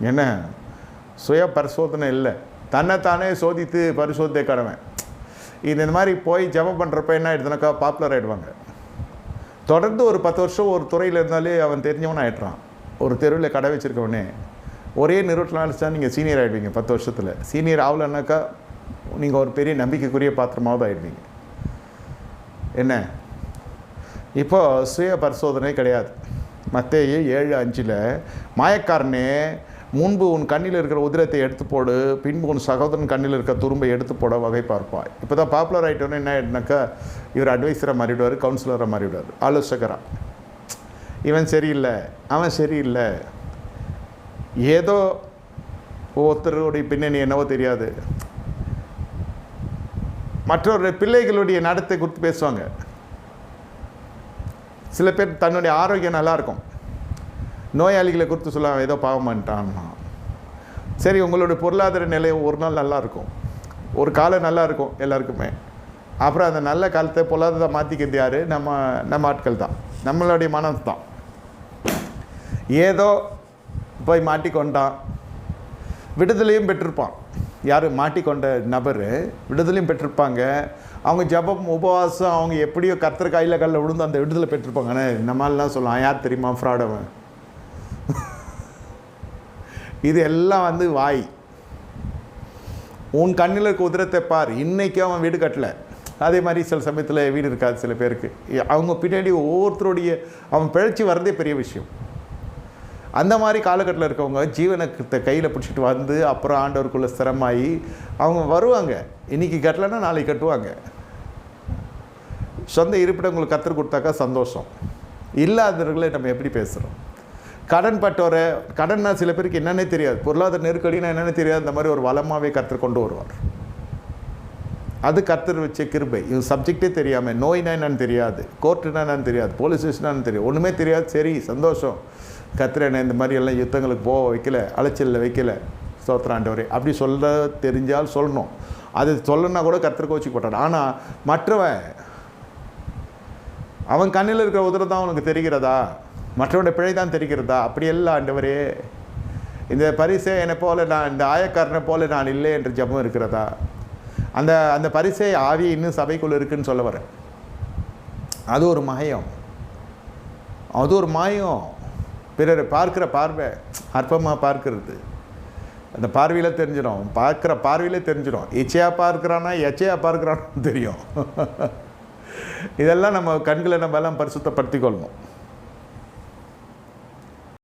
என்ன? சுய பரிசோதனை இல்லை. தன்னைத்தானே சோதித்து பரிசோதித்த கடவன் இது இந்த மாதிரி போய் ஜபம் பண்ணுறப்ப என்ன ஆகிடுதுனாக்கா பாப்புலர் ஆகிடுவாங்க தொடர்ந்து ஒரு பத்து வருஷம் ஒரு துறையில் இருந்தாலே அவன் தெரிஞ்சவன் ஆகிடுறான் ஒரு தெருவில் கடை வச்சுருக்கவனே. ஒரே நிறுவனம் அழைச்சா நீங்கள் சீனியர் ஆகிடுவீங்க பத்து வருஷத்தில். சீனியர் ஆகலைன்னாக்கா நீங்கள் ஒரு பெரிய நம்பிக்கைக்குரிய பாத்திரமாவது ஆகிடுவீங்க என்ன? இப்போது சுய பரிசோதனை கிடையாது. மத்தேயு ஏழு அஞ்சில் மாயக்காரனே முன்பு உன் கண்ணில் இருக்கிற உதிரத்தை எடுத்து போடு பின்பு உன் சகோதரன் கண்ணில் இருக்கிற துரும்பை எடுத்து போட வகை பார்ப்பாய் இப்போ தான் பாப்புலர் ஆகிட்டோன்னு என்ன ஆகிடுனாக்கா இவர் அட்வைஸராக மாறிவிடுவார் கவுன்சிலராக மாறிவிடுவார் ஆலோசகராக இவன் சரியில்லை அவன் சரியில்லை. ஏதோ ஒருத்தருடைய பின்னணி என்னவோ தெரியாது. மற்றொரு பிள்ளைகளுடைய நடத்தை குறித்து பேசுவாங்க. சில பேர் தன்னுடைய ஆரோக்கியம் நல்லாயிருக்கும் நோயாளிகளை குறித்து சொல்லுவாங்க ஏதோ பாவம் பண்ணிட்டான்னா. சரி உங்களுடைய பொருளாதார நிலை ஒரு நாள் நல்லாயிருக்கும் ஒரு காலம் நல்லா இருக்கும் எல்லாருக்குமே. அப்புறம் அந்த நல்ல காலத்தை பொருளாதாரத்தை மாற்றிக்கிறது யார்? நம்ம நம்ம ஆட்கள் தான். நம்மளுடைய மனம் தான். ஏதோ போய் மாட்டிக்கொண்டான். விடுதலையும் பெற்றிருப்பான். யார்? மாட்டிக்கொண்ட நபர். விடுதலையும் பெற்றிருப்பாங்க. அவங்க ஜபம் உபவாசம் அவங்க எப்படியோ கர்த்தர் கையில் கல்ல விழுந்து அந்த விடுதலை பெற்றிருப்பாங்க ஆனால் நம்மளாலாம் சொல்லலாம். யார் தெரியுமா? ஃப்ராடவன் இது எல்லாம் வந்து வாய். உன் கண்ணில் இருக்க உதிரத்தை பார். இன்றைக்கும் அவன் வீடு கட்டலை. அதே மாதிரி சில சமயத்தில் வீடு இருக்காது சில பேருக்கு. அவங்க பின்னாடி ஒவ்வொருத்தருடைய அவன் பிழைச்சி வர்றதே பெரிய விஷயம். அந்த மாதிரி காலகட்டத்தில் இருக்கவங்க ஜீவனத்தை கையில் பிடிச்சிட்டு வந்து அப்புறம் ஆண்டவருக்குள்ளே ஸ்திரமாகி அவங்க வருவாங்க. இன்றைக்கி கட்டலைன்னா நாளைக்கு கட்டுவாங்க. சொந்த இருப்பிடம் உங்களுக்கு கற்றுக் கொடுத்தாக்கா சந்தோஷம். இல்லாதவர்களை நம்ம எப்படி பேசுகிறோம் கடன் பட்டோரை கடன்னா சில பேருக்கு என்னென்னே தெரியாது. பொருளாதார நெருக்கடினா என்னென்ன தெரியாது. அந்த மாதிரி ஒரு வளமாகவே கற்றுக் கொண்டு வருவார். அது கர்த்தர் வச்ச கிருபை. இது சப்ஜெக்டே தெரியாமல் நோய்னா என்னன்னு தெரியாது கோர்ட்டுனா என்னன்னு தெரியாது போலீஸ் ஸ்டேஷனான்னு தெரியும் ஒன்றுமே தெரியாது சரி சந்தோஷம். கர்த்தர் என்ன இந்த மாதிரி எல்லாம் யுத்தங்களுக்கு போக வைக்கல அலைச்சலில் வைக்கல. சோத்திராண்டவரே அப்படி சொல்ல தெரிஞ்சால் சொல்லணும். அது சொல்லணும்னா கூட கர்த்தர் கோச்சிக்க போட்டான் ஆனால் மற்றவன் அவன் கண்ணில் இருக்கிற உதிரம் தான் அவனுக்கு தெரிகிறதா? மற்றவனுடைய பிழை தான் தெரிகிறதா? அப்படி எல்லாம் ஆண்டவரே இந்த பரிசே என்னை போல நான் இந்த ஆயக்காரனை போல நான் இல்லை என்ற ஜபம் இருக்கிறதா? அந்த அந்த பரிசை ஆவி இன்னும் சபைக்குள்ளே இருக்குன்னு சொல்ல வரேன். அது ஒரு மாயம். அது ஒரு மாயம். பிறரை பார்க்கிற பார்வை அற்பமாக பார்க்கறது. அந்த பார்வையில் தெரிஞ்சிடும். பார்க்குற பார்வையில் தெரிஞ்சிடும். இச்சையாக பார்க்குறானா எச்சையாக பார்க்குறான்னு தெரியும். இதெல்லாம் நம்ம கண்களை நம்ம எல்லாம் பரிசுத்தப்படுத்திக் கொள்ளணும்